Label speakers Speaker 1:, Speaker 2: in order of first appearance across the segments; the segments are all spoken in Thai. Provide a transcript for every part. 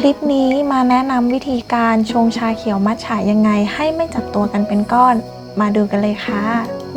Speaker 1: คลิปนี้มาแนะนำวิธีการชงชาเขียวมัทฉะยังไงให้ไม่จับตัวกันเป็นก้อน มาดูกันเลยค่ะ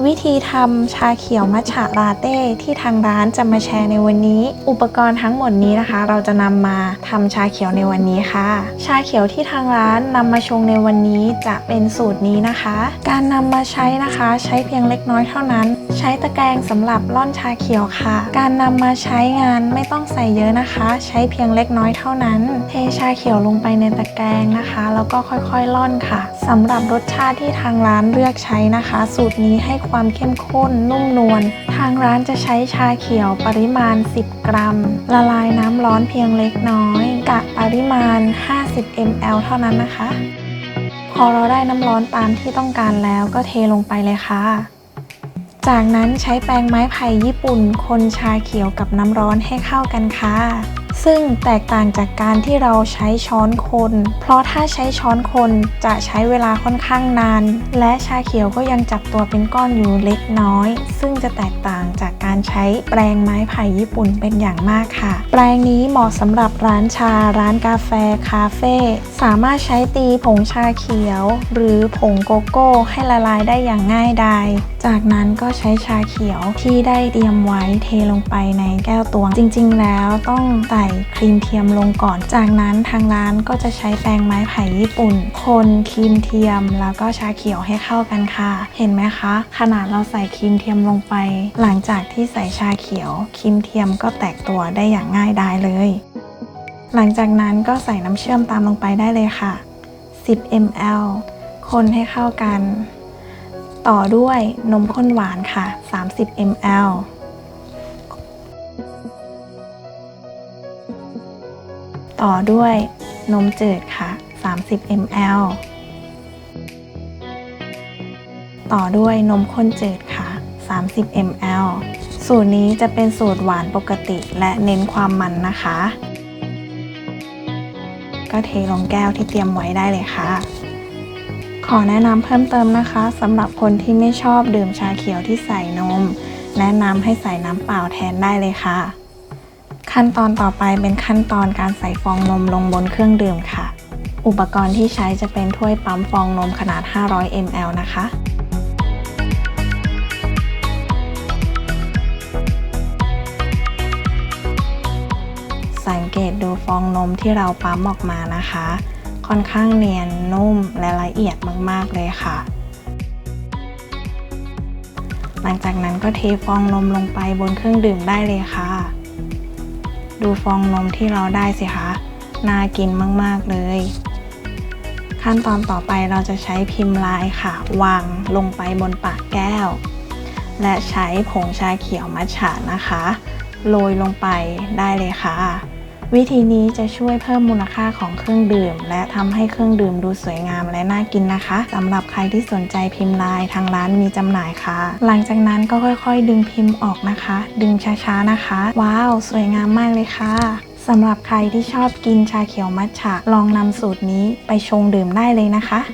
Speaker 1: วิธีทำชาเขียวมัทฉะลาเต้ที่ทางร้านจะมาแชร์ในวันนี้ อุปกรณ์ทั้งหมดนี้นะคะ เราจะนำมาทำชาเขียวในวันนี้ค่ะ ชาเขียวที่ทางร้านนำมาชงในวันนี้จะเป็นสูตรนี้นะคะ การนำมาใช้นะคะ ใช้เพียงเล็กน้อยเท่านั้น ใช้ตะแกรงสำหรับร่อนชาเขียวค่ะ การนำมาใช้งานไม่ต้องใส่เยอะนะคะ ใช้เพียงเล็กน้อยเท่านั้น เทชาเขียวลงไปในตะแกรงนะคะ แล้วก็ค่อยๆร่อนค่ะสำหรับรสชาติที่ทางร้านเลือกใช้นะคะ สูตรนี้ให้ความเข้มข้นนุ่มนวลทางร้านจะใช้ชาเขียวปริมาณ 10 กรัม ละลายน้ำร้อนเพียงเล็กน้อยกะปริมาณ 50 ml เท่านั้นนะคะ พอเราได้น้ำร้อนตามที่ต้องการแล้วก็เทลงไปเลยค่ะ จากนั้นใช้แปรงไม้ไผ่ญี่ปุ่น คนชาเขียวกับน้ำร้อนให้เข้ากันค่ะ ซึ่งแตกต่างจากการที่เราใช้ช้อนคน เพราะถ้าใช้ช้อนคนจะใช้เวลาค่อนข้างนาน และชาเขียวก็ยังจับตัวเป็นก้อนอยู่เล็กน้อย ซึ่งจะแตกต่างจากการใช้แปรงไม้ไผ่ญี่ปุ่นเป็นอย่างมากค่ะ แปรงนี้เหมาะสำหรับร้านชา ร้านกาแฟ คาเฟ่ สามารถใช้ตีผงชาเขียว หรือผงโกโก้ให้ละลายได้อย่างง่ายดายจากนั้นก็ใช้ชาเขียวที่ได้เตรียมไว้เทลงไปในแก้วตวง จริง ๆ แล้วต้องใส่ครีมเทียมลงก่อน จากนั้นทางร้านก็จะใช้แปรงไม้ไผ่ญี่ปุ่น คนครีมเทียมแล้วก็ชาเขียวให้เข้ากันค่ะ เห็นไหมคะ ขนาดเราใส่ครีมเทียมลงไป หลังจากที่ใส่ชาเขียวครีมเทียมก็แตกตัวได้อย่างง่ายดายเลย หลังจากนั้นก็ใส่น้ำเชื่อมตามลงไปได้เลยค่ะ 10 ml คนให้เข้ากัน ต่อด้วยนมข้นหวานค่ะ 30 ml ต่อด้วยนมจืดค่ะ 30 ml ต่อด้วยนมข้นจืดค่ะ 30 ml สูตรนี้จะเป็นสูตรหวานปกติและเน้นความมันนะคะ ก็เทลงแก้วที่เตรียมไว้ได้เลยค่ะ อแนะนำเพิ่มเติมนะคะสำหรับคนที่ไม่ชอบดื่มชาเขียวที่ใส่นม แนะนำให้ใส่น้ำเปล่าแทนได้เลยค่ะ ขั้นตอนต่อไปเป็นขั้นตอนการใส่ฟองนมลงบนเครื่องดื่มค่ะ อุปกรณ์ที่ใช้จะเป็นถ้วยปั๊มฟองนมขนาด 500 ml นะคะสังเกตดูฟองนมที่เราปั๊มออกมานะคะ ค่อนข้างเนียนนุ่มและละเอียดมากๆเลยค่ะ หลังจากนั้นก็เทฟองนมลงไปบนเครื่องดื่มได้เลยค่ะ ดูฟองนมที่เราได้สิคะ น่ากินมากๆเลย ขั้นตอนต่อไปเราจะใช้พิมพ์ลายค่ะ วางลงไปบนปากแก้ว และใช้ผงชาเขียวมัทฉะนะคะ โรยลงไปได้เลยค่ะ วิธีนี้จะช่วยเพิ่มมูลค่าของเครื่องดื่ม และทำให้เครื่องดื่มดูสวยงามและน่ากินนะคะสำหรับใครที่สนใจพิมพ์ลายทางร้านมีจำหน่ายค่ะ หลังจากนั้นก็ค่อยๆ ดึงพิมพ์ออกนะคะ ดึงช้าๆนะคะ ว้าว สวยงามมากเลยค่ะสำหรับใครที่ชอบกินชาเขียวมัทฉะลองนำสูตรนี้ไปชงดื่มได้เลยนะคะ